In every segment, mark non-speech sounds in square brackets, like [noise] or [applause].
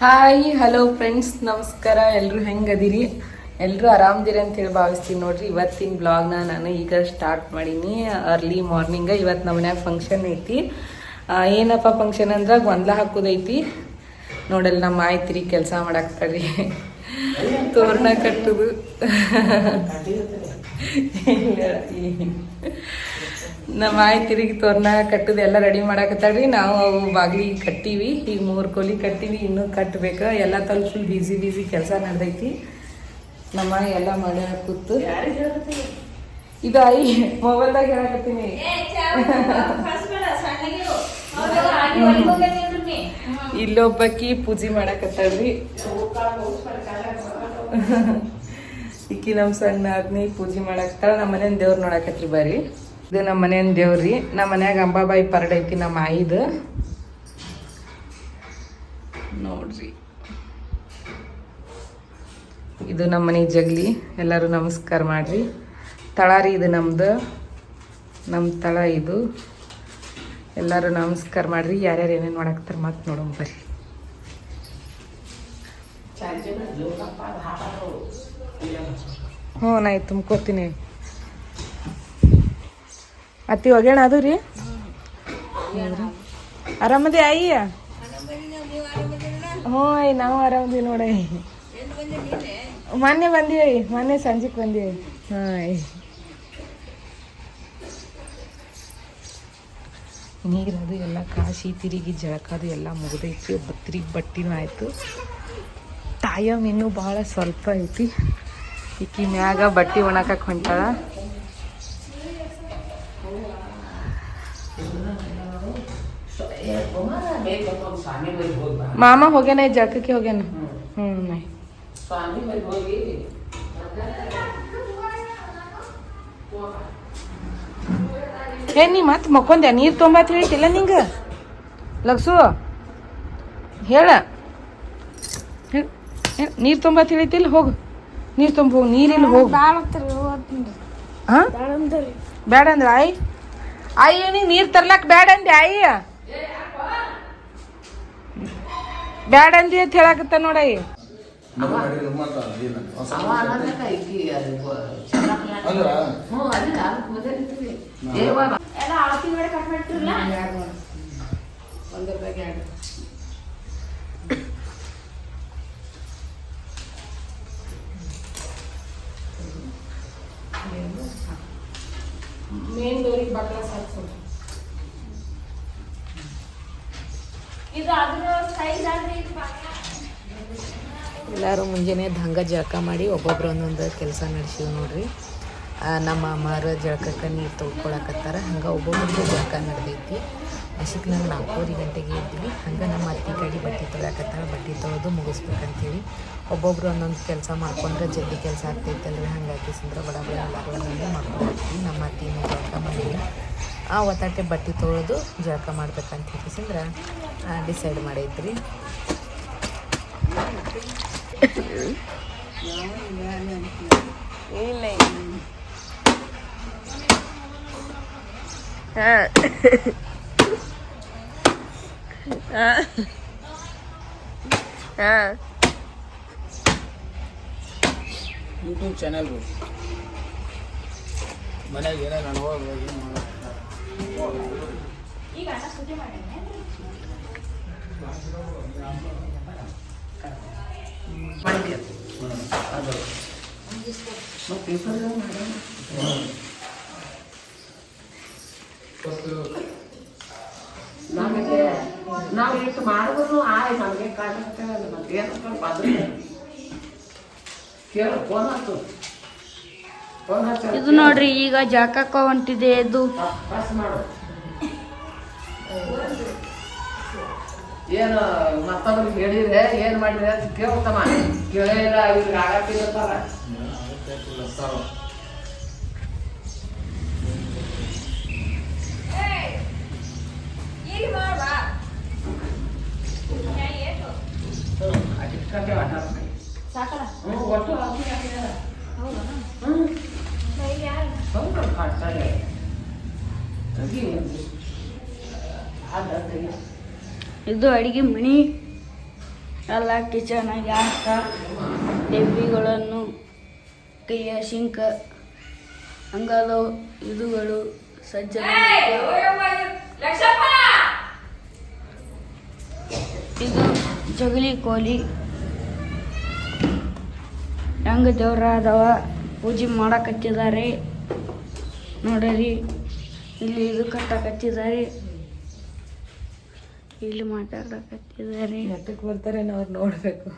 Hi hello friends ನಮಸ್ಕಾರ. ಎಲ್ಲರೂ ಹೆಂಗದಿರಿ? ಎಲ್ಲರೂ ಆರಾಮದಿರಿ ಅಂತ ಹೇಳಿ ಭಾವಿಸ್ತೀನಿ ನೋಡ್ರಿ. ಇವತ್ತಿನ ಬ್ಲಾಗ್ನ ನಾನು ಈಗ ಸ್ಟಾರ್ಟ್ ಮಾಡೀನಿ. ಅರ್ಲಿ ಮಾರ್ನಿಂಗ ಇವತ್ತು ನಮ್ಮ ಮನ್ಯಾಗ ಫಂಕ್ಷನ್ ಐತಿ. ಏನಪ್ಪ ಫಂಕ್ಷನ್ ಅಂದ್ರೆ ಗೊಂದಲ ಹಾಕೋದೈತಿ. ನೋಡಲ್ಲ ನಮ್ಮ ಆಯ್ತಿರಿ ಕೆಲಸ ಮಾಡಾಕ್ತಾರ್ರಿ ತೋರಣ ಕಟ್ಟುದು. [laughs] ನಮ್ಮ ಆಯ್ ತಿರುಗಿ ತೋರಣ ಕಟ್ಟದ ಎಲ್ಲ ರೆಡಿ ಮಾಡಾಕತ್ತಾಳ್ರಿ ನಾವು ಅವು ಬಾಗ್ಲಿ ಕಟ್ಟೀವಿ. ಈಗ ಮೂರು ಕೋಲಿ ಕಟ್ಟೀವಿ ಇನ್ನೂ ಕಟ್ಟಬೇಕು ಎಲ್ಲ ತಲ್ ಫುಲ್ ಬಿಸಿ ಬಿಸಿ ಕೆಲಸ ನಡೆದೈತಿ. ನಮ್ಮ ಎಲ್ಲ ಮಾಡ ಕೂತು. ಇದು ಆಯಿ ಮೊಬೈಲ್ದಾಗ ಹೇಳಕತ್ತೀನಿ. ಇಲ್ಲೊಬ್ಬಕಿ ಪೂಜೆ ಮಾಡಾಕತ್ತಾಳ್ರಿ ಇಕ್ಕಿ ನಮ್ಮ ಸಣ್ಣ ಆದ್ನಿ ಪೂಜೆ ಮಾಡಾಕತ್ತಾಳ ನಮ್ಮ ಮನೇನ ದೇವ್ರು ನೋಡಾಕತ್ರಿ ಬರ್ರಿ ಇದು ನಮ್ಮ ಮನೇನ ದೇವ್ರಿ ನಮ್ಮ ಮನ್ಯಾಗ ಅಂಬಾಬಾಯಿ ಪರಡೈತಿ ನಮ್ಮ ಆಯಿದು. ನೋಡ್ರಿ. ಇದು ನಮ್ಮ ಮನೆ ಜಗ್ಲಿ. ಎಲ್ಲರೂ ನಮಸ್ಕಾರ ಮಾಡ್ರಿ. ತಳಾರಿ ಇದು ನಮ್ದು. ನಮ್ಮ ತಳ ಇದು. ಎಲ್ಲರೂ ನಮಸ್ಕಾರ ಮಾಡ್ರಿ. ಯಾರ್ಯಾರು ಏನೇನು ಮಾಡಾಕ್ತಾರೆ ಮತ್ತೆ ನೋಡೋಣ ಬರ್ರಿ. ಹ್ಞೂ, ನಾ ತುಂಬ್ಕೋತೀನಿ. ಅತ್ತಿ ಒಗ್ಯಾಣ ಅದು ರೀ? ಆರಾಮದಿ ಅಯ್ಯ ಹ್ಞೂ ಅಯ್ಯ ನಾವು ಆರಾಮದಿ ನೋಡಿ. ಮೊನ್ನೆ ಬಂದೀವಿ ಮೊನ್ನೆ ಸಂಜೆಗೆ ಬಂದೀವಿ ಹಾಂ ನೀರದು ಎಲ್ಲ ಕಾಶಿ, ತಿರುಗಿ ಜಳಕದು ಎಲ್ಲ ಮುಗಿದೈತಿ ಬತ್ರಿಗೆ ಬಟ್ಟಿನೂ ಆಯಿತು. ತಾಯಮ್ ಇನ್ನೂ ಭಾಳ ಸ್ವಲ್ಪ ಐತಿ. ಈಕಿ ಮ್ಯಾಗ ಬಟ್ಟೆ ಒಣಕಕ್ಕೆ ಹೊಂಟಾಳ. ಮಾಮ ಹೋಗ್ಯಾನ ಈ ಜಳಕಕ್ಕೆ ಹೋಗ್ಯಾನ ಹ್ಞೂ ನೈ ಏ ನೀ ಮತ್ತೆ ಮಕ್ಕೊಂದೆ ನೀರು ತೊಂಬತ್ತು ಹೇಳಿಟ್ಟಿಲ್ಲ ನಿಂಗೆ ಲಗ್ಸು ಹೇಳ ನೀರು ತೊಂಬತ್ತು ಹೇಳಿತಿಲ್ಲ ಹೋಗು ನೀರು ತುಂಬ ಹೋಗು ನೀರಿಲ್ಲ ಹೋಗು ಹಾ ಬೇಡ ಅಂದ್ರೆ ಆಯ್ ಆಯಿ ನೀ ನೀರು ತರ್ಲಕ್ ಬೇಡ ಅಂದೆ ಆಯಿ ಬೇಡ ಅಂದಿ ಅಂತ ಹೇಳಕತ್ತ ನೋಡಯ್ಯ ಮೇನ್ ಡೋರಿಗೆ ಬಾಗ್ಲ ಸಾಕ್ಸು. ಎಲ್ಲರೂ ಮುಂಜಾನೆ ಹಂಗೆ ಜಳಕ ಮಾಡಿ ಒಬ್ಬೊಬ್ರು ಒಂದೊಂದು ಕೆಲಸ ನಡೆಸಿವಿ ನೋಡ್ರಿ. ನಮ್ಮ ಅಮ್ಮಾರ ಜಳಕಕ್ಕೆ ನೀರು ತೊಳ್ಕೊಳಕತ್ತಾರ. ಹಂಗೆ ಒಬ್ಬೊಬ್ಬರಿಗೆ ಜಳಕ ನಡೆದೈತಿ. ಅಷ್ಟಕ್ಕೆ ನಾವು ನಾಲ್ಕೂವರೆ ಗಂಟೆಗೆ ಇದ್ವಿ ಹಂಗೆ ನಮ್ಮ ಅತ್ತಿ ಕಡೆ ಬಟ್ಟೆ ತೊಗೊಳಕತ್ತಾರ ಬಟ್ಟೆ ತೊಳೆದು ಮುಗಿಸ್ಬೇಕಂತೇಳಿ ಒಬ್ಬೊಬ್ರು ಒಂದೊಂದು ಕೆಲಸ ಮಾಡ್ಕೊಂಡ್ರೆ ಜಲ್ದಿ ಕೆಲಸ ಆಗ್ತೈತಲ್ರಿ. ಹಂಗಾಗಿ ಸಂದ್ರ ಬಡ ಬಡ ಮಾಡ್ಕೊಂಡು ಮಾಡ್ಕೊಳ್ತೀವಿ ನಮ್ಮ ಅತ್ತಿನ ಜಳಕ ಮಾಡಿಲ್ಲ ಆ ಒತ್ತಾಟೆ ಬಟ್ಟೆ ತೊಳೆದು ಜಳಕ ಮಾಡ್ಬೇಕಂತ ಹೇಗಿಸಿಂದ್ರೆ ಡಿಸೈಡ್ ಮಾಡೈತ್ರಿ ಇಲ್ಲ ಯೂಟ್ಯೂಬ್ ಚಾನಲ್ ಮನೆಗೆ ಏನೇನು ಅನುಭವ ಏನು ನಮಗೆ ನಾವು ಇಷ್ಟು ಮಾಡಿದ್ರು ಆಯ್ ನಮಗೆ ಕಾಣಿಸ್ತೇವೆ ಮತ್ತೆ ಏನು ಕೇಳು ಫೋನ್ ಆಯ್ತು ಇದು ನೋಡ್ರಿ ಈಗ ಜಾಕಕ್ಕ ಹೊಂಟಿದೆ ಇದು. ಏನು ಮತ್ತೊಬ್ರಿಗೆ ಹೇಳಿದ್ರೆ ಏನು ಮಾಡಿದ್ರೆ ಅಂತ ಕೇಳ್ತಮ್ಮ ಕೇಳೇ ಇಲ್ಲ ಇವ್ರಿಗೆ ಸಾಕಲ್ಲ? ಒಟ್ಟು. ಇದು ಅಡಿಗೆ ಮಣಿ. ಎಲ್ಲ ಕಿಚನ್ ಗ್ಯಾಸ್ ಡಬ್ಬಿಗಳನ್ನು ಕೈಯ ಶಿಂಕ, ಅಂಗಲು, ಇದುಗಳು, ಸಜ್ಜ ಇದು ಜಗಲಿ ಕೋಲಿ. ಹೆಂಗ ಅದಾವ? ಪೂಜೆ ಮಾಡಕತ್ತಿದ್ದಾರೆ ನೋಡ್ರಿ ಇಲ್ಲಿ ಇದು ಕಟ್ಟಕತ್ತಿದ್ದಾರೆ ಇಲ್ಲಿ ಮಾತಾಡಕತ್ತಿದ್ದಾರೆ ಎತ್ತಕ್ಕೆ ಬರ್ತಾರೆ ಅವ್ರು ನೋಡಬೇಕು.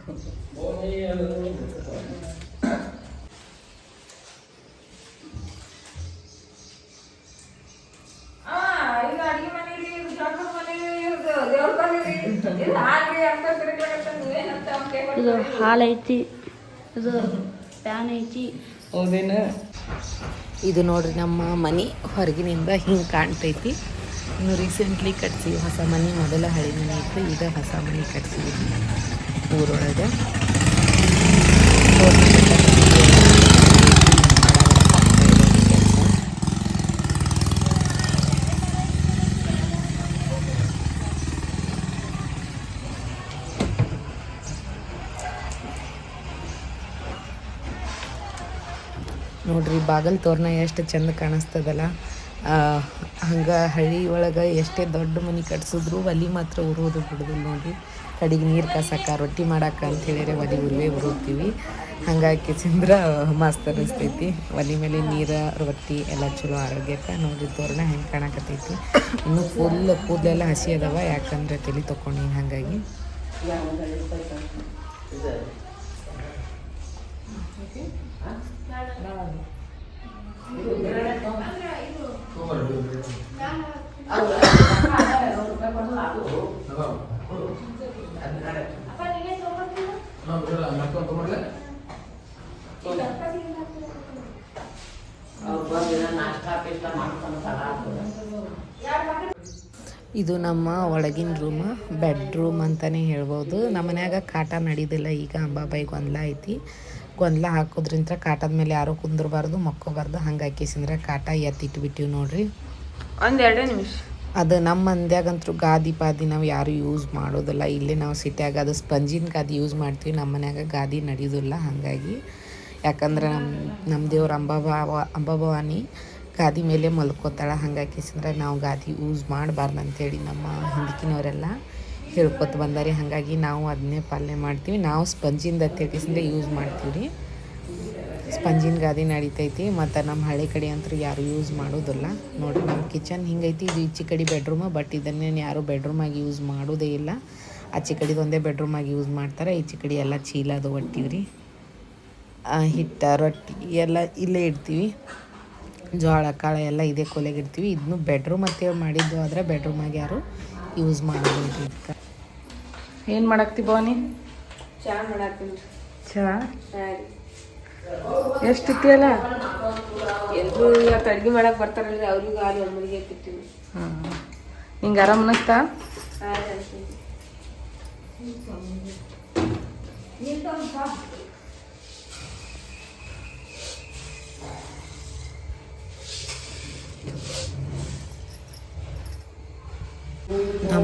ಇದು ಹಾಲ್ ಐತಿ. ಇದು ಪ್ಯಾನ್ ಐತಿ. ಹೌದೇನ? ಇದು ನೋಡ್ರಿ ನಮ್ಮ ಮನೆ ಹೊರಗಿನಿಂದ ಹಿಂಗೆ ಕಾಣ್ತೈತಿ. ಇನ್ನು ರೀಸೆಂಟ್ಲಿ ಕಟ್ಸಿವಿ ಹೊಸ ಮನೆ ಮೊದಲ ಹಳೆ ಮನೆ ಇತ್ತು ಈಗ ಹೊಸ ಮನೆ ಕಟ್ಸಿವಿ ಊರೊಳಗೆ. ನೋಡ್ರಿ, ಬಾಗಲ್ ತೋರಣ ಎಷ್ಟು ಚಂದ ಕಾಣಿಸ್ತದಲ್ಲ. ಹಂಗೆ ಹಳ್ಳಿ ಒಳಗೆ ಎಷ್ಟೇ ದೊಡ್ಡ ಮನೆ ಕಟ್ಸಿದ್ರು ಒಲಿ ಮಾತ್ರ ಉರೋದು ಬಿಡೋದಿಲ್ಲ ನೋಡಿ ಕಡೆಗೆ ನೀರು ಕಸಕ, ರೊಟ್ಟಿ ಮಾಡಕ್ಕೆ ಅಂತ ಹೇಳಿದ್ರೆ ಒಲಿ ಉರುವೇ ಉರುತ್ತೀವಿ ಹಂಗಾಗಿ ಚಂದ್ರ ಮಸ್ತ್ ಅನಿಸ್ತೈತಿ. ಒಲಿ ಮೇಲೆ ನೀರು, ರೊಟ್ಟಿ ಎಲ್ಲ ಚಲೋ ಆರೋಗ್ಯಕ್ಕೆ ನೋಡಿ ತೋರಣ ಹೆಂಗೆ ಕಾಣಕತ್ತೈತಿ. ಇನ್ನೂ ಫುಲ್ ಕೂದಲೆಲ್ಲ ಹಸಿ ಅದಾವ, ಯಾಕಂದ್ರೆ ತಲೆ ತೊಗೊಂಡು ಹಾಗಾಗಿ. ಇದು ನಮ್ಮ ಒಳಗಿನ ರೂಮ್ ಬೆಡ್ರೂಮ್ ಅಂತಲೇ ಹೇಳ್ಬೋದು. ನಮ್ಮ ಮನ್ಯಾಗ ಕಾಟ ನಡೀದಿಲ್ಲ. ಈಗ ಅಂಬಾಬಾಯಿ ಗೊಂದಲ ಐತಿ. ಗೊಂದಲ ಹಾಕೋದ್ರಿಂದ ಕಾಟದ ಮೇಲೆ ಯಾರೂ ಕುಂದ್ರಬಾರ್ದು ಮಕ್ಕೋಬಾರ್ದು. ಹಂಗೆ ಹಾಕಿಸಿಂದ್ರೆ ಕಾಟ ಎತ್ತಿಟ್ಬಿಟ್ಟಿವಿ ನೋಡ್ರಿ. ಒಂದೆರಡೇ ನಿಮಿಷ. ಅದು ನಮ್ಮ ಮಂದ್ಯಾಗಂತೂ ಗಾದಿ ಪಾದಿ ನಾವು ಯಾರು ಯೂಸ್ ಮಾಡೋದಿಲ್ಲ. ಇಲ್ಲೇ ನಾವು ಸಿಟ್ಯಾಗ ಅದು ಸ್ಪಂಜಿನ ಗಾದಿ ಯೂಸ್ ಮಾಡ್ತೀವಿ. ನಮ್ಮ ಮನ್ಯಾಗ ಗಾದಿ ನಡೆಯೋದಿಲ್ಲ ಹಾಗಾಗಿ. ಯಾಕಂದ್ರೆ ನಮ್ಮ ನಮ್ಮ ದೇವ್ರ ಅಂಬಾಬಾವ ಅಂಬಾಭವಾನಿ ಗಾದಿ ಮೇಲೆ ಮಲ್ಕೋತಾಳ. ಹಂಗಾಕಿಸಂದ್ರೆ ನಾವು ಗಾದಿ ಯೂಸ್ ಮಾಡಬಾರ್ದು ಅಂತೇಳಿ ನಮ್ಮ ಹಿಂದಿಕಿನವರೆಲ್ಲ ಹೇಳ್ಕೊತ ಬಂದಾರಿ. ಹಾಗಾಗಿ ನಾವು ಅದನ್ನೇ ಪಾಲನೆ ಮಾಡ್ತೀವಿ. ನಾವು ಸ್ಪಂಜಿಂದ ತೆಗಿಸಿದ್ರೆ ಯೂಸ್ ಮಾಡ್ತೀವಿ ರೀ ಸ್ಪಂಜಿನ ಗಾದಿ ನಡಿತೈತಿ. ಮತ್ತು ನಮ್ಮ ಹಳೆ ಕಡೆ ಅಂತೂ ಯಾರು ಯೂಸ್ ಮಾಡೋದಿಲ್ಲ. ನೋಡಿರಿ ನಮ್ಮ ಕಿಚನ್ ಹಿಂಗೈತಿ. ಇದು ಈಚೆ ಕಡೆ ಬೆಡ್ರೂಮ, ಬಟ್ ಇದನ್ನೇನು ಯಾರು ಬೆಡ್ರೂಮಾಗಿ ಯೂಸ್ ಮಾಡೋದೇ ಇಲ್ಲ. ಆಚೆ ಕಡೆದು ಒಂದೇ ಬೆಡ್ರೂಮಾಗಿ ಯೂಸ್ ಮಾಡ್ತಾರೆ. ಈಚೆ ಕಡೆ ಎಲ್ಲ ಚೀಲ ಅದು ಒಟ್ಟಿವ್ರಿ ಹಿಟ್ಟ, ರೊಟ್ಟಿ ಎಲ್ಲ ಇಲ್ಲೇ ಇಡ್ತೀವಿ. ಜೋಳ ಕಾಳು ಎಲ್ಲ ಇದೇ ಕೊಲೆಗೆ ಇಡ್ತೀವಿ. ಇದನ್ನು ಬೆಡ್ರೂಮ್ ಅಂತೇಳಿ ಮಾಡಿದ್ದು ಆದರೆ ಬೆಡ್ರೂಮಾಗಿ ಯಾರು ಯೂಸ್ ಮಾಡೋದಿಲ್ಲ ಇದಕ್ಕೆ ಏನು ಮಾಡಾಕ್ತಿ ಭವಾನಿ? ಚಾ ಚಹಾ ಚಾ? ಎಷ್ಟಿತ್ತಿಯಲ್ಲ ಎಲ್ಲರೂ ಇವತ್ತು ಅಡುಗೆ ಮಾಡಕ್ಕೆ ಬರ್ತಾರಲ್ಲ ಅವ್ರಿಗೂ ಹಾಲು ಅಮ್ಮನಿಗೆ ಹಾಕಿರ್ತೀವಿ. ಹಾಂ. ಹಿಂಗೆ ಆರಾಮ್ ಅನ್ನಿಸ್ತಾ? ನಮ್ಮ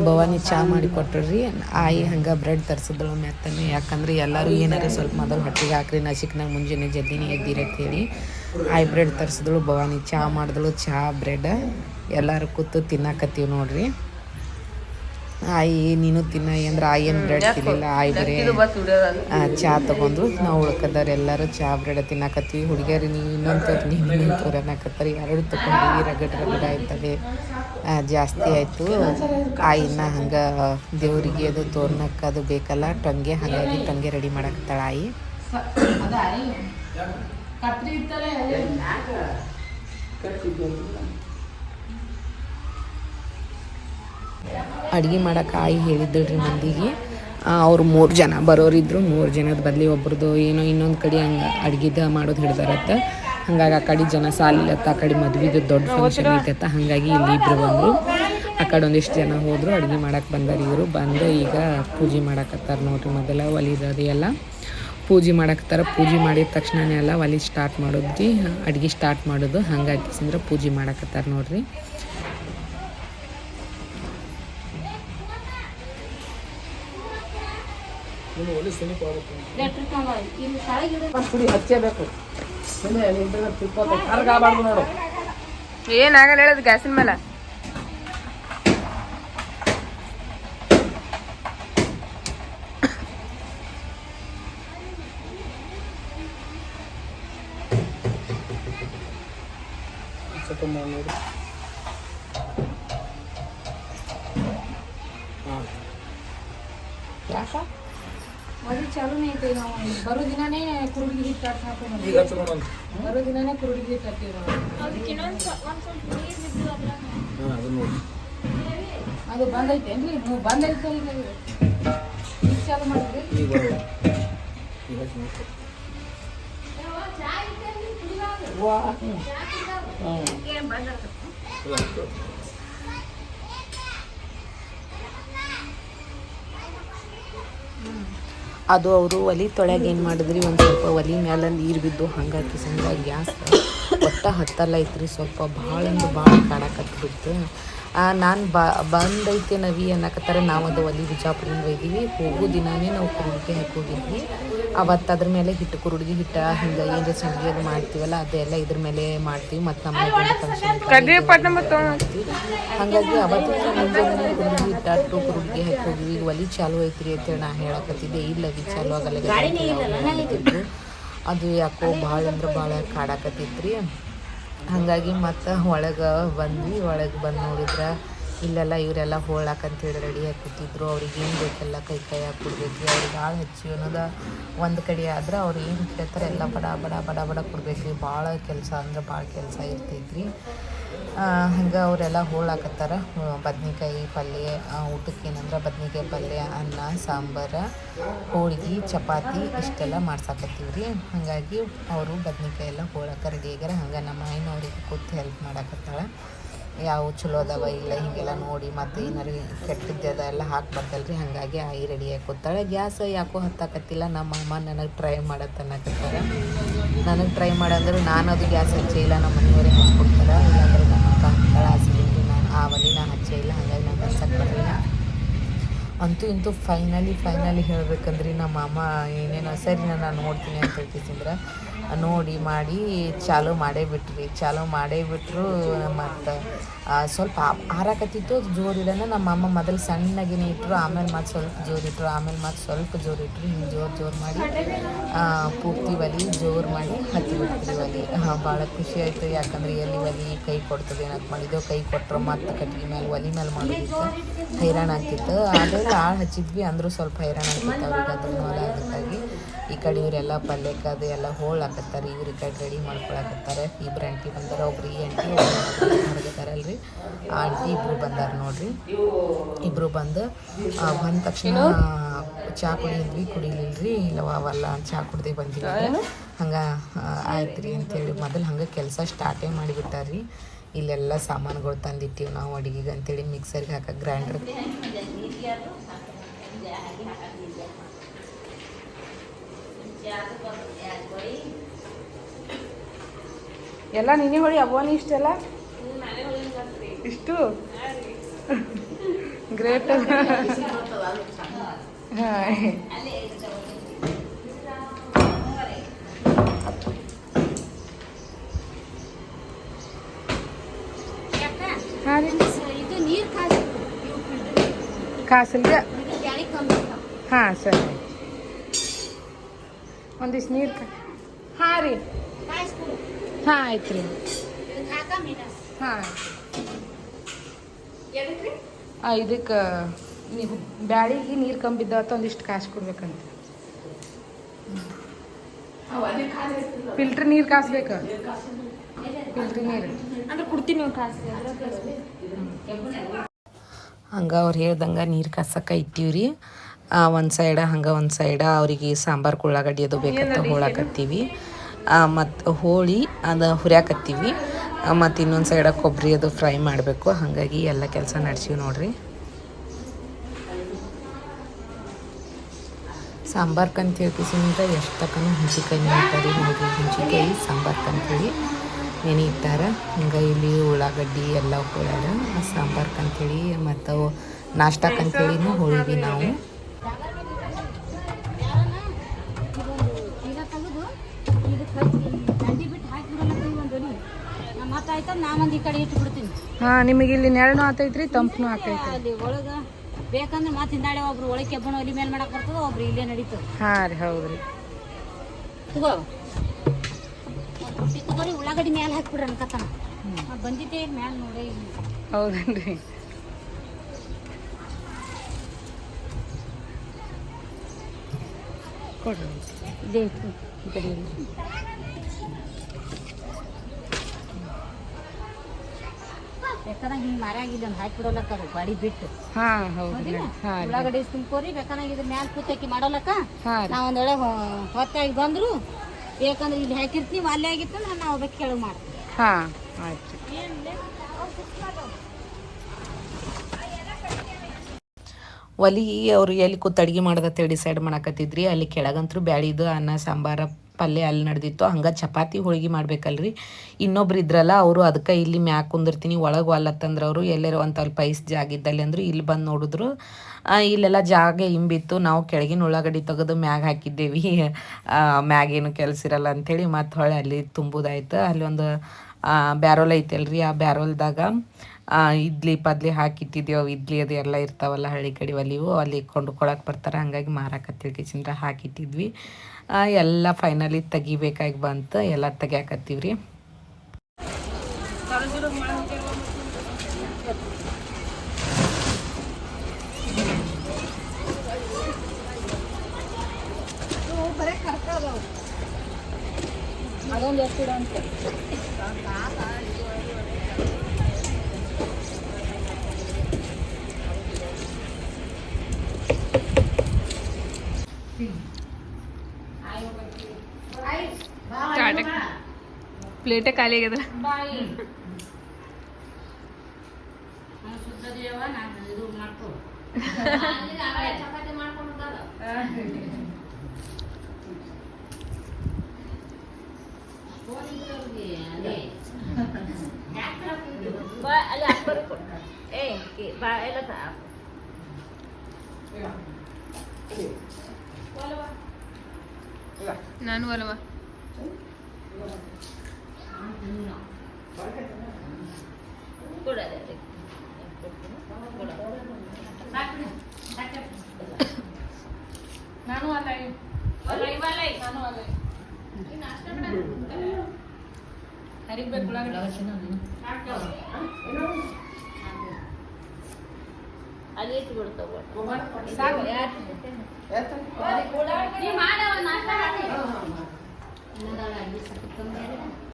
ಭವಾನಿ ಚಹಾ ಮಾಡಿ ರೀ ಆಯಿ ಹಂಗೆ ಬ್ರೆಡ್ ತರಿಸಿದ್ಳು ಮೆತ್ತನೆ ಯಾಕಂದ್ರೆ ಎಲ್ಲರೂ ಏನಾರ ಸ್ವಲ್ಪ ಮೊದಲು ಹೊಟ್ಟೆಗೆ ಹಾಕ್ರಿ, ನಶಿಕ್ನಾಗ ಮುಂಜಾನೆ ಜಲ್ದಿನೇ ಎದ್ದಿರತ್ತೇಳಿ ಆಯಿ ಬ್ರೆಡ್ ತರ್ಸಿದಳು, ಭವಾನಿ ಚಾ ಮಾಡಿದಳು ಚಹಾ ಬ್ರೆಡ್ ಎಲ್ಲರೂ ಕೂತು ತಿನ್ನಕತ್ತೀವಿ ನೋಡ್ರಿ. ಆಯಿ ನೀನು ತಿನ್ನ ಅಂದ್ರೆ ಆಯಿ ಏನು ಬ್ರೆಡ್ ತಿನ್ನಿಲ್ಲ ಆಯಿ ಬರೀ ಚಾ ತಗೊಂಡ್ರು ನಾವು ಉಳ್ಕದಾರ ಎಲ್ಲರೂ ಚಾ ಬ್ರೆಡ ತಿನ್ನಕತ್ತೀವಿ. ಹುಡುಗಿಯರು ನೀ ಇನ್ನೊಂದು ನೀವು ಇನ್ನೊಂದು ಅನ್ನಕತ್ತಾರೆ. ಎರಡು ತಗೊಂಡಿವಿ ರಗಡ್ ರಗಡ ಆಯ್ತದೆ. ಜಾಸ್ತಿ ಆಯಿತು. ಆಯಿನ ಹಂಗೆ ದೇವರಿಗೆ ಅದು ತೋರ್ನಕ್ಕ ಅದು ಬೇಕಲ್ಲ. ಟೊಂಗೆ ಹಾಗಾಗಿ ಟೊಂಗೆ ರೆಡಿ ಮಾಡಕತ್ತಾಳ ಆಯಿ. ಅಡುಗೆ ಮಾಡಕ್ಕೆ ಆಯಿ ಹೇಳಿದ್ದಳ್ರಿ ಮಂದಿಗೆ. ಅವ್ರು ಮೂರು ಜನ ಬರೋರಿದ್ರು, ಮೂರು ಜನದ ಬದಲಿ ಒಬ್ರದ್ದು ಏನೋ ಇನ್ನೊಂದು ಕಡೆ ಹಂಗೆ ಅಡುಗೆದ ಮಾಡೋದು ಹಿಡ್ದಾರತ್ತ. ಹಂಗಾಗಿ ಆ ಕಡೆ ಜನ ಸಾಲಿಲ್ಲತ್ತ, ಆ ಕಡೆ ಮದುವೆದು ದೊಡ್ಡ ಫಂಕ್ಷನ್ ಐತತ್ತ ಹಾಗಾಗಿ ಇಲ್ಲಿ ಇಬ್ಬರು ಬಂದರು. ಆ ಕಡೆ ಒಂದಿಷ್ಟು ಜನ ಹೋದರು, ಅಡುಗೆ ಮಾಡಕ್ಕೆ ಬಂದಾರ ಇವರು. ಬಂದು ಈಗ ಪೂಜೆ ಮಾಡಕತ್ತಾರ ನೋಡ್ರಿ ಮೊದಲ ಒಲಿದದು ಎಲ್ಲ. ಪೂಜೆ ಮಾಡಕತ್ತಾರ, ಪೂಜೆ ಮಾಡಿದ ತಕ್ಷಣನೇ ಎಲ್ಲ ಒಲಿ ಸ್ಟಾರ್ಟ್ ಮಾಡೋದ್ರಿ. ಅಡುಗೆ ಸ್ಟಾರ್ಟ್ ಮಾಡೋದು ಹಂಗಾಗಿ ಅಂದ್ರೆ ಪೂಜೆ ಮಾಡಕತ್ತಾರ ನೋಡ್ರಿ. ಏನಾಗಲ್ಲ ಹೇಳೋದು ಗ್ಯಾಸಿನ ಮೇಲೆ ಸ್ವಲ್ಪ ಮಾಡಿ ಚಾಲೂನೇ ಐತೆ ನಾವು ಬರೋ ದಿನಾನೇ ಕುರುಡಿಗೆ ಹಿಟ್ಟು ಹಾಕಿ ಹಾಕೊಂಡು ಈಗ ಹಚ್ಕೊಂಡು ಅಂತ ಬರೋ ದಿನಾನೇ ಕುರುಡಿಗೆ ಹಿಟ್ಟು ಹಾಕ್ತೀವಿ ನಾವು ಹಾಂ ಅದು ನೋಡಿ. ಅದು ಬಂದೈತೇನ್ರಿ ನೀವು ಬಂದೈತೆ ಈಗ. ಚಾಲು ಮಾಡಿದ್ರಿ? ಈಗ ಬರೋದು. ಈಗ ಹಚ್ಚಿ ನೋಡಿ ವಾ. ಇದು ಅದು ಅವರು ಒಲಿ ತೊಳ್ಯಾಗ ಏನು ಮಾಡಿದ್ರಿ? ಒಂದು ಸ್ವಲ್ಪ ಒಲಿ ಮ್ಯಾಲ ನೀರು ಬಿದ್ದು ಹಂಗಾಗಿ ಸಂಗ ಗ್ಯಾಸ್ ಒಟ್ಟ ಹತ್ತಲ್ಲ ಐತ್ರಿ. ಸ್ವಲ್ಪ ಭಾಳ ಅಂದ್ರೆ ಭಾಳ ಕಾಡಕತ್ಬಿಡ್ತು. ನಾನು ಬ ಬಂದೈತೆ ನವಿ ಅನ್ನಕತ್ತಾರೆ ನಾವು ಅದು ಒಲಿ ಬಿಜಾಪುರಿಂದ ಒಯ್ದೀವಿ ಹೋಗೋ ದಿನಾನೇ ನಾವು ಕುರುಡಿಗೆ ಹಾಕಿ ಹೋಗಿದ್ವಿ. ಅವತ್ತು ಅದ್ರ ಮೇಲೆ ಹಿಟ್ಟು ಕುರುಡಿಗೆ ಹಿಟ್ಟ ಹಿಂಗೆ ಏನು ಸಂಡಿಗೆ ಅದು ಮಾಡ್ತೀವಲ್ಲ ಅದೆಲ್ಲ ಇದ್ರ ಮೇಲೆ ಮಾಡ್ತೀವಿ. ಮತ್ತು ನಮ್ಮ ಹಾಗಾಗಿ ಅವತ್ತು ಮುಂಜಾನೆ ಕುರುಡಿಗೆ ಹಿಟ್ಟಾಟು ಕುರುಡಿಗೆ ಹಾಕಿ ಹೋಗಿವಿ ಈಗ ಒಲಿ ಚಾಲು ಐತ್ರಿ ಅಂತೇಳಿ ನಾ ಹೇಳಕತ್ತಿದ್ದೆ. ಇಲ್ಲ ಅವಿ ಚಾಲು ಆಗಲ್ಲ ಅದು ಯಾಕೋ ಭಾಳ ಅಂದ್ರೆ ಭಾಳ ಕಾಡಾಕತ್ತಿತ್ರಿ. ಹಾಗಾಗಿ ಮತ್ತೆ ಒಳಗೆ ಬಂದ್ವಿ, ಒಳಗೆ ಬಂದು ನೋಡಿದ್ರೆ ಇಲ್ಲೆಲ್ಲ ಇವರೆಲ್ಲ ಹೋಳಾಕಂತೇಳಿ ರೆಡಿಯಾಗಿ ಕೂತಿದ್ರು. ಅವ್ರಿಗೆ ಏನು ಬೇಕೆಲ್ಲ ಕೈ ಕೈ ಹಾಕಿ ಕೊಡ್ಬೇಕ್ರಿ ಅವ್ರಿಗೆ ಭಾಳ ಹೆಚ್ಚು ಅನ್ನೋದು ಒಂದು ಕಡೆ ಆದ್ರೆ ಅವ್ರು ಏನು ಕೇಳ್ತಾರೆ ಎಲ್ಲ ಬಡ ಬಡ ಬಡ ಬಡ ಕೊಡ್ಬೇಕ್ರಿ ಭಾಳ ಕೆಲಸ ಅಂದ್ರೆ ಭಾಳ ಕೆಲಸ ಇರ್ತೈತ್ರಿ ಹಂಗೆ ಅವರೆಲ್ಲ ಹೋಳಾಕತ್ತಾರ. ಬದ್ನಿಕಾಯಿ ಪಲ್ಯ ಊಟಕ್ಕೆ ಏನಂದ್ರೆ ಬದ್ನಿಕಾಯಿ ಪಲ್ಯ, ಅನ್ನ, ಸಾಂಬಾರು, ಹೋಳಿಗೆ, ಚಪಾತಿ ಇಷ್ಟೆಲ್ಲ ಮಾಡ್ಸಾಕತ್ತೀವಿ ರೀ ಹಾಗಾಗಿ ಅವರು ಬದ್ನಿಕಾಯಿ ಎಲ್ಲ ಹೋಳಾಕ ರೆಡಿ ಆಗ್ಯಾರ ಹಂಗೆ ನಮ್ಮ ಅವ್ರಿಗೆ ಕೂತು ಹೆಲ್ಪ್ ಮಾಡಾಕತ್ತಾಳ ಯಾವ ಚಲೋ ಅದಾವ ಇಲ್ಲ, ಹೀಗೆಲ್ಲ ನೋಡಿ ಮತ್ತು ಏನಾರು ಕೆಟ್ಟದ್ದು ಎಲ್ಲ ಹಾಕಿ ಬರ್ತಲ್ರಿ ಹಾಗಾಗಿ ಆಯಿ ರೆಡಿಯಾಗಿ ಕೂತಾಳೆ. ಗ್ಯಾಸ್ ಯಾಕೋ ಹತ್ತಾಕತ್ತಿಲ್ಲ. ನಮ್ಮ ಅಮ್ಮ ನನಗೆ ಟ್ರೈ ಮಾಡತ್ತೆ ಅನ್ನಕತ್ತಾರ. ನನಗೆ ಟ್ರೈ ಮಾಡಂದ್ರೆ ನಾನು ಅದು ಗ್ಯಾಸ್ ಹಚ್ಚೇ ಇಲ್ಲ. ನಮ್ಮ ಮನೆಯವರೇ ಹಚ್ಕೊಡ್ತಾರೆ. ಇಲ್ಲಾಂದ್ರೆ ಸಿಲಿಂಡ್ರಿ ನಾನು ಆ ಒಲಿ ನಾನು ಹಚ್ಚೇ ಇಲ್ಲ ಹಾಗಾಗಿ ನಾನು ಹಚ್ಚಕ್ಕೆ ಬರಲಿಲ್ಲ ಅಂತೂ ಇಂತೂ ಫೈನಲಿ ಫೈನಲಿ ಹೇಳಬೇಕಂದ್ರೆ ನಮ್ಮ ಮಾಮ ಏನೇನೋ ಸರಿ ನಾನು ನೋಡ್ತೀನಿ ಅಂತ ಹೇಳ್ತಿದ್ರೆ. ನೋಡಿ ಮಾಡಿ ಚಾಲು ಮಾಡೇ ಬಿಟ್ರಿ. ಚಾಲು ಮಾಡೇ ಬಿಟ್ಟರು ಮತ್ತು ಸ್ವಲ್ಪ ಆರಾಕತ್ತಿತ್ತು ಅದು ಜೋರು ಇಡೋಣ ನಮ್ಮ ಅಮ್ಮ ಮೊದಲು ಸಣ್ಣಗಿನೇ ಇಟ್ಟರು ಆಮೇಲೆ ಮತ್ತು ಸ್ವಲ್ಪ ಜೋರು ಇಟ್ಟರು ಆಮೇಲೆ ಮತ್ತು ಸ್ವಲ್ಪ ಜೋರು ಇಟ್ಟರು ಹಿಂಗೆ ಜೋರು ಜೋರು ಮಾಡಿ ಪೂರ್ತಿ ಒಲಿ, ಜೋರು ಮಾಡಿ ಹತ್ತಿ ಬಿಡ್ತೀವಿ ಒಲಿ. ಭಾಳ ಖುಷಿ ಆಯಿತು. ಯಾಕಂದ್ರೆ ಎಲ್ಲಿ ಒಲಿ ಕೈ ಕೊಡ್ತದೆ ಏನಕ್ಕೆ ಮಾಡಿದ್ದೆವು ಕೈ ಕೊಟ್ಟರು ಮತ್ತು ಕಟ್ಟಿಗೆ ಮೇಲೆ ಒಲಿ ಮೇಲೆ ಮಾಡಿದ್ದು ಹೈರಾಣ ಆಗ್ತಿತ್ತು. ಆದರೆ ಆಳು ಹಚ್ಚಿದ್ವಿ, ಅಂದರೂ ಸ್ವಲ್ಪ ಹೈರಾಣ ಆಗ್ತಿತ್ತು. ಅವ್ರಿಗೆ ಅದಕ್ಕಾಗಿ ಈ ಕಡೆ ಇವರೆಲ್ಲ ಪಲ್ಯಕ್ಕೆ ಅದು ಎಲ್ಲ ಹೋಳು ಹಾಕತ್ತಾರೆ ಇವ್ರ ಈ ಕಡೆ ರೆಡಿ ಮಾಡ್ಕೊಳಕತ್ತಾರೆ. ಇಬ್ರು ಆಂಟಿ ಬಂದಾರ, ಒಬ್ರು ಈ ಆಂಟಿ ಮಾಡ್ಕೊತಾರಲ್ರಿ. ಆ ಆಂಟಿ ಇಬ್ರು ಬಂದಾರ ನೋಡ್ರಿ. ಇಬ್ರು ಬಂದು ಬಂದ ತಕ್ಷಣ ಚಹಾ ಕುಡಿದ್ವಿ ಕುಡಿಲಿಲ್ರಿ. ಇಲ್ಲವ ಅವೆಲ್ಲ ಚಹಾ ಕುಡ್ದೆ ಬಂದಿಲ್ಲ ಹಂಗೆ ಆಯ್ತು ರೀ ಅಂತೇಳಿ ಮೊದಲು ಹಂಗೆ ಕೆಲಸ ಸ್ಟಾರ್ಟೇ ಮಾಡಿಬಿಟ್ಟಾರ್ರಿ. ಇಲ್ಲೆಲ್ಲ ಸಾಮಾನುಗಳು ತಂದಿಟ್ಟಿವಿ ನಾವು ಅಡುಗೆಗೆ ಅಂತೇಳಿ ಮಿಕ್ಸರ್ಗೆ ಹಾಕಕ್ಕೆ ಗ್ರೈಂಡ್ರ್ ಎಲ್ಲ ನಿನ್ನೆ ಹೊಳಿ ಅವನಿ ಇಷ್ಟೆಲ್ಲ? ಇಷ್ಟು? ಗ್ರೇಟ್ ಹಾಂ. ಹಾಂ ರೀ. ಇದು ನೀರು ಕಾಸಿ. ಕಾಸಲ್ಗೆ? ಬ್ಯಾಳಿ ಕಮ್ಮಿ ಹಾಂ ಸರಿ. ಒಂದಿಷ್ಟು ನೀರು ಹಾಂ ರೀ. ಹಾಂ ಆಯ್ತು ರೀ. ಹಾಂ. ಇದಕ್ಕೆ ನೀವು ಬ್ಯಾಳಿಗೆ ನೀರು ಬಿದ್ದಾವತ್ತ ಒಂದಿಷ್ಟು ಕಾಸು ಕೊಡ್ಬೇಕಂತ. ಫಿಲ್ಟ್ರ್ ನೀರು ಕಾಸ್ಬೇಕು? ಫಿಲ್ಟ್ರ್ ನೀರು. ಅಂದ್ರೆ ಕೊಡ್ತೀನಿ ಹಂಗ ಅವ್ರು ಹೇಳ್ದಂಗೆ ನೀರು ಕಾಸಕ್ಕೆ ಇಟ್ಟಿವ್ರಿ. ಒಂದು ಸೈಡ ಹಂಗೆ ಒಂದು ಸೈಡ ಅವರಿಗೆ ಸಾಂಬಾರು ಉಳ್ಳಾಗಡ್ಡಿ ಅದು ಬೇಕಂತ ಹೋಳಾಕತ್ತೀವಿ ಮತ್ತು ಹೋಳಿ ಅದು ಹುರ್ಯಾಕತ್ತೀವಿ ಮತ್ತು ಇನ್ನೊಂದು ಸೈಡ ಕೊಬ್ಬರಿ ಅದು ಫ್ರೈ ಮಾಡಬೇಕು. ಹಾಗಾಗಿ ಎಲ್ಲ ಕೆಲಸ ನಡೆಸೀವಿ ನೋಡ್ರಿ. ಸಾಂಬಾರ್ ಕಂತೀವಿ ಹೇಳ್ಕಿಸಿಂದ್ರೆ ಎಷ್ಟು ತಕ್ಕನೂ ಹುಂಚಿಕಾಯಿ ನೆನಿತಾರೆ ನೋಡ್ರಿ ಹುಂಚಿಕಾಯಿ ಸಾಂಬಾರ್ ಕಂತೇಳಿ ನೆನೆ ಇಟ್ಟಾರ. ಹಂಗೆ ಇಲ್ಲಿ ಉಳ್ಳಾಗಡ್ಡಿ ಎಲ್ಲ ಹೋಳ್ಯಾರ ಸಾಂಬಾರ್ ಕಂತೇಳಿ ಮತ್ತು ನಾಷ್ಟಕ್ಕಂತೇಳಿನೂ ಹೋಳಿವಿ ನಾವು. ಆಯ್ತದ ನಾ ಈ ಕಡೆ ಇಟ್ಟು ಬಿಡ್ತೀನಿ ಹಾಂ ನಿಮಗೆ ಇಲ್ಲಿ ನೆರಳು ಆತೈತ್ರಿ ತಂಪನು ಆತೈತ್ರಿ ಅಲ್ಲಿ ಒಳಗ ಬೇಕಂದ್ರೆ ಮತ್ತೆ ಹಿಂದಾಡೆ ಒಬ್ರು ಒಳಗೆ ಕೆಬ್ಬಣ ಒಲಿ ಮೇಲೆ ಮಾಡಕ್ ಬರ್ತದ ಒಬ್ರು ಇಲ್ಲೇ ನಡೀತದ. ಹಾಂ ರೀ ಹೌದು ರೀ ತಗೋ. ಒಂದ್ ರೊಟ್ಟಿ ತಗೋರಿ ಉಳ್ಳಾಗಡ್ಡಿ ಮ್ಯಾಲ ಹಾಕ್ಬಿಡ್ರಿ ಅನ್ಕತ್ತಾನ. ನಾ ಬಂದಿದ್ದೆ ಮ್ಯಾಲ ನೋಡೇ ಇಲ್ಲ. ಹೌದನ್ರಿ. ಕೊಡ್ರಿ. ಇದೇ ಇತ್ತು ಈ ಕಡೆ ಇಲ್ಲ. ಬೇಕಾದಂಗ ಹಿಂಗೆ ಮರ್ಯಾಗಿಲ್ಲ ಇದನ್ನ ಹಾಕ್ಬಿಡೋಲಕ್ಕ ಅದು ಬಡಿ ಬಿಟ್ಟು. ಹಾ ಹೌದು ಹೌದಿಲ್ಲ? ಹಾಂ ಉಳ್ಳಾಗಡ್ಡಿ ತುಂಬ್ಕೋರಿ ಬೇಕಾದಂಗ ಇದ್ರ ಮ್ಯಾಲ ಕೂತಕ್ಕಿ ಮಾಡೋಲಕ್ಕ. ಹಾಂ ರೀ. ನಾ ಒಂದೊಳಗೆ ಹೊತ್ತಾಗಿ ಬಂದ್ರು. ಬೇಕಂದ್ರೆ ಇಲ್ಲಿ ಹಾಕಿರ್ತೀವಿ ಅಲ್ಲೇ ಆಗಿತ್ತು ಅಂದ್ರೆ ನಾವು ಬೇಕು ಕೆಳಗೆ ಮಾಡ್ತೀವಿ. ಹಾಂ ಆಯ್ತು. ರೀ ಒಲಿ ಅವ್ರು ಎಲ್ಲಿ ಕೂತ್ ಅಡ್ಗೆ ಮಾಡೋದತ್ತೆ ಡಿಸೈಡ್ ಮಾಡಕತ್ತಿದ್ರಿ? ಅಲ್ಲಿ ಕೆಳಗಂತೂ ಬ್ಯಾಳಿದು ಅನ್ನ ಸಾಂಬಾರ ಪಲ್ಯ ಅಲ್ಲಿ ನಡೆದಿತ್ತು. ಹಂಗೆ ಚಪಾತಿ ಹೋಳಿಗೆ ಮಾಡ್ಬೇಕಲ್ರಿ. ಇನ್ನೊಬ್ರು ಇದ್ರಲ್ಲ, ಅವರು ಅದಕ್ಕೆ ಇಲ್ಲಿ ಮ್ಯಾಕ್ ಕುಂದಿರ್ತೀನಿ, ಒಳಗೆ ಅಲ್ಲತ್ತಂದ್ರೆ ಅವರು ಎಲ್ಲರೂ ಒಂದು ಸ್ವಲ್ಪ ಐಸ್ ಜಾಗ ಇದ್ದಲ್ಲಿ ಅಂದರು ಇಲ್ಲಿ ಬಂದು ನೋಡಿದ್ರು. ಇಲ್ಲೆಲ್ಲ ಜಾಗ ಹಿಂಬಿತ್ತು. ನಾವು ಕೆಳಗಿನ ಉಳ್ಳಾಗಡ್ಡಿ ತೆಗೆದು ಮ್ಯಾಗ ಹಾಕಿದ್ದೇವೆ. ಮ್ಯಾಗೇನು ಕೆಲಸ ಇರಲ್ಲ ಅಂಥೇಳಿ ಮತ್ತು ಹೊಳೆ ಅಲ್ಲಿ ತುಂಬುದಾಯ್ತು. ಅಲ್ಲಿ ಒಂದು ಬ್ಯಾರೋಲ್ ಐತಲ್ರಿ, ಆ ಬ್ಯಾರೋಲ್ದಾಗ ಇಡ್ಲಿ ಪದ್ಲಿ ಹಾಕಿಟ್ಟಿದ್ದೇವೆ ಇಡ್ಲಿ ಅದು ಎಲ್ಲ ಇರ್ತಾವಲ್ಲ ಹಳ್ಳಿ ಕಡೆ ಒಲಿವು, ಅಲ್ಲಿ ಕೊಂಡ್ಕೊಳಕ್ಕೆ ಬರ್ತಾರೆ. ಹಂಗಾಗಿ ಮಾರಾಕತ್ತೀವಿ ಕಿಚನ್ರ ಹಾಕಿಟ್ಟಿದ್ವಿ. ಎಲ್ಲ ಫೈನಲಿ ತೆಗಿಬೇಕಾಗಿ ಬಂತು. ಎಲ್ಲ ತೆಗಿಯಾಕತ್ತೀವಿ ರೀ ಅಂತ ಪ್ಲೇಟೇ ಖಾಲಿ ಆಗ್ಯದ ನಾನು ಅಲ್ವಾ ನಾನು ಅಲ್ಲ ನಾನು ಅಲ್ಲ ಹರಿಬೇಕು ಅಲ್ಲಿ ಇಟ್ಟು ಬಿಡ್ತಾವ ಸಾಕು ಇನ್ನೊಂದು ಅಲ್ಲಿ ಸ್ವಲ್ಪ ಕಮ್ಮಿ